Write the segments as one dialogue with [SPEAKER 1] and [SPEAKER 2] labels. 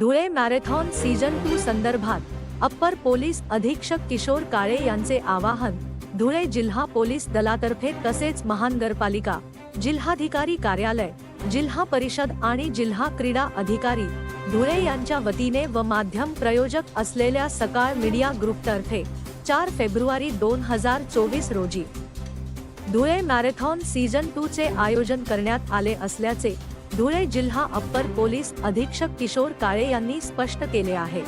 [SPEAKER 1] Dhule marathon season two संदर्भात upper police अधीक्षक किशोर काळे यांचे आवाहन धुळे जिल्हा पोलीस दलातर्फे तसेच महानगरपालिका जिल्हाधिकारी कार्यालय जिल्हा परिषद आणि जिल्हा क्रीडा अधिकारी धुळे यांच्या वतीने व माध्यम प्रयोजक असलेल्या सकाळ मीडिया ग्रुपतर्फे चार फेब्रुवारी दोन हजार चोवीस रोजी धुळे मॅरेथॉन सीझन टू चे आयोजन करण्यात आले असल्याचे धुळे जिल्हा अप्पर पोलीस अधीक्षक किशोर काळे यांनी स्पष्ट केले आहे.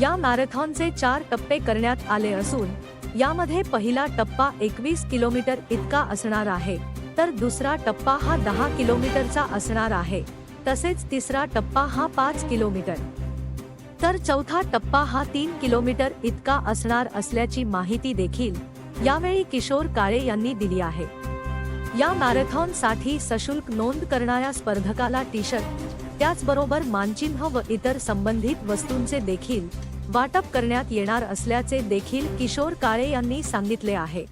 [SPEAKER 1] या मॅरेथॉनचे चार टप्पे करण्यात आले असून यामध्ये पहिला टप्पा एकवीस किलोमीटर इतका असणार आहे तर दुसरा टप्पा हा दहा किलोमीटरचा असणार आहे तसेच तिसरा टप्पा हा पाच किलोमीटर. तर चौथा टप्पा हा तीन किलोमीटर इतका असणार असल्याची माहिती देखील यावेळी किशोर काळे यांनी दिली आहे. या मॅरेथॉनसाठी सशुल्क नोंद करणाऱ्या स्पर्धकाला टी शर्ट त्याचबरोबर मानचिन्ह व इतर संबंधित वस्तूंचे देखील वाटप करण्यात येणार असल्याचे देखील किशोर काळे यांनी सांगितले आहे.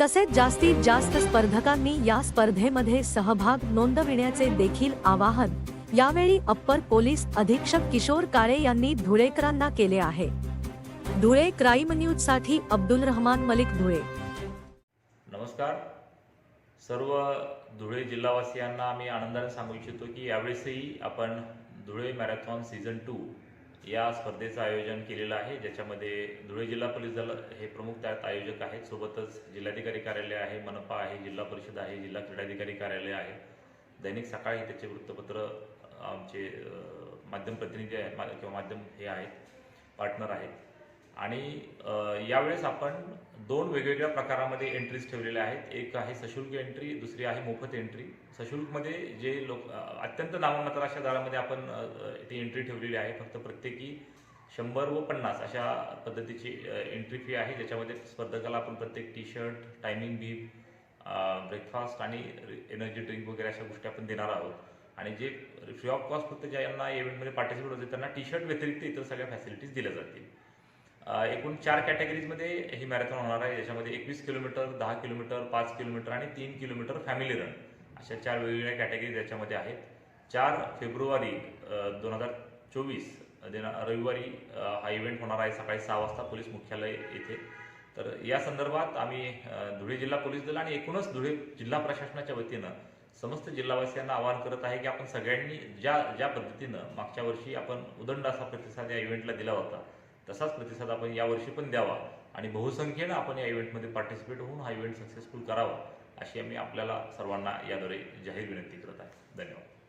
[SPEAKER 1] तसेच जास्तीत जास्त स्पर्धकांनी या स्पर्धेमध्ये सहभाग नोंदविण्याचे देखील आवाहन यावेळी अप्पर पोलीस अधीक्षक किशोर काळे यांनी धुळेकरांना केले आहे. धुळे क्राईम न्यूजसाठी अब्दुल रहमान मलिक धुळे.
[SPEAKER 2] नमस्कार. सर्व धुळे जिल्हावासियांना आम्ही आनंदाने सांगू इच्छितो की यावेळेसही आपण धुळे मॅरेथॉन सीझन टू या स्पर्धेचं आयोजन केलेलं आहे ज्याच्यामध्ये धुळे जिल्हा पोलीस दल हे प्रमुख त्यात आयोजक आहेत. सोबतच जिल्हाधिकारी कार्यालय आहे मनपा आहे जिल्हा परिषद आहे जिल्हा क्रीडाधिकारी कार्यालय आहे. दैनिक सकाळी त्याचे वृत्तपत्र आमचे माध्यम प्रतिनिधी आहे मा- किंवा माध्यम हे आहेत पार्टनर आहेत. आणि यावेळेस आपण दोन वेगवेगळ्या प्रकारामध्ये एंट्रीज ठेवलेल्या आहेत. एक आहे सशुल्क एंट्री दुसरी आहे मोफत एंट्री सशुल्कमध्ये जे लोक अत्यंत नाममात्र अशा दरामध्ये आपण ती एंट्री ठेवलेली आहे. फक्त प्रत्येकी शंभर व पन्नास अशा पद्धतीची एंट्री फी आहे ज्याच्यामध्ये स्पर्धकाला आपण प्रत्येक T shirt timing bib breakfast आणि एनर्जी ड्रिंक वगैरे अशा गोष्टी आपण देणार आहोत. आणि जे फ्री ऑफ कॉस्ट फक्त ज्यांना इव्हेंटमध्ये पार्टिसिपेट होते त्यांना टी शर्ट व्यतिरिक्त इतर सगळ्या फॅसिलिटीज दिल्या जातील. एकूण चार कॅटेगरीजमध्ये ही मॅरेथॉन होणार आहे. ज्याच्यामध्ये एकवीस किलोमीटर दहा किलोमीटर पाच किलोमीटर आणि तीन किलोमीटर फॅमिली रन अशा चार वेगवेगळ्या कॅटेगरीज याच्यामध्ये आहेत. चार फेब्रुवारी दोन हजार चोवीस दिना रविवारी हा इव्हेंट होणार आहे सकाळी सहा वाजता पोलीस मुख्यालय येथे. तर या संदर्भात आम्ही धुळे जिल्हा पोलीस दल आणि एकूणच धुळे जिल्हा प्रशासनाच्या वतीनं समस्त जिल्हावासियांना आवाहन करत आहे की आपण सगळ्यांनी ज्या ज्या पद्धतीनं मागच्या वर्षी आपण उदंड असा प्रतिसाद या इव्हेंटला दिला होता तसाच प्रतिसाद आपण यावर्षी पण द्यावा आणि बहुसंख्येनं आपण या इव्हेंटमध्ये पार्टिसिपेट होऊन हा इव्हेंट सक्सेसफुल करावा अशी आम्ही आपल्याला सर्वांना याद्वारे जाहीर विनंती करत आहे. धन्यवाद.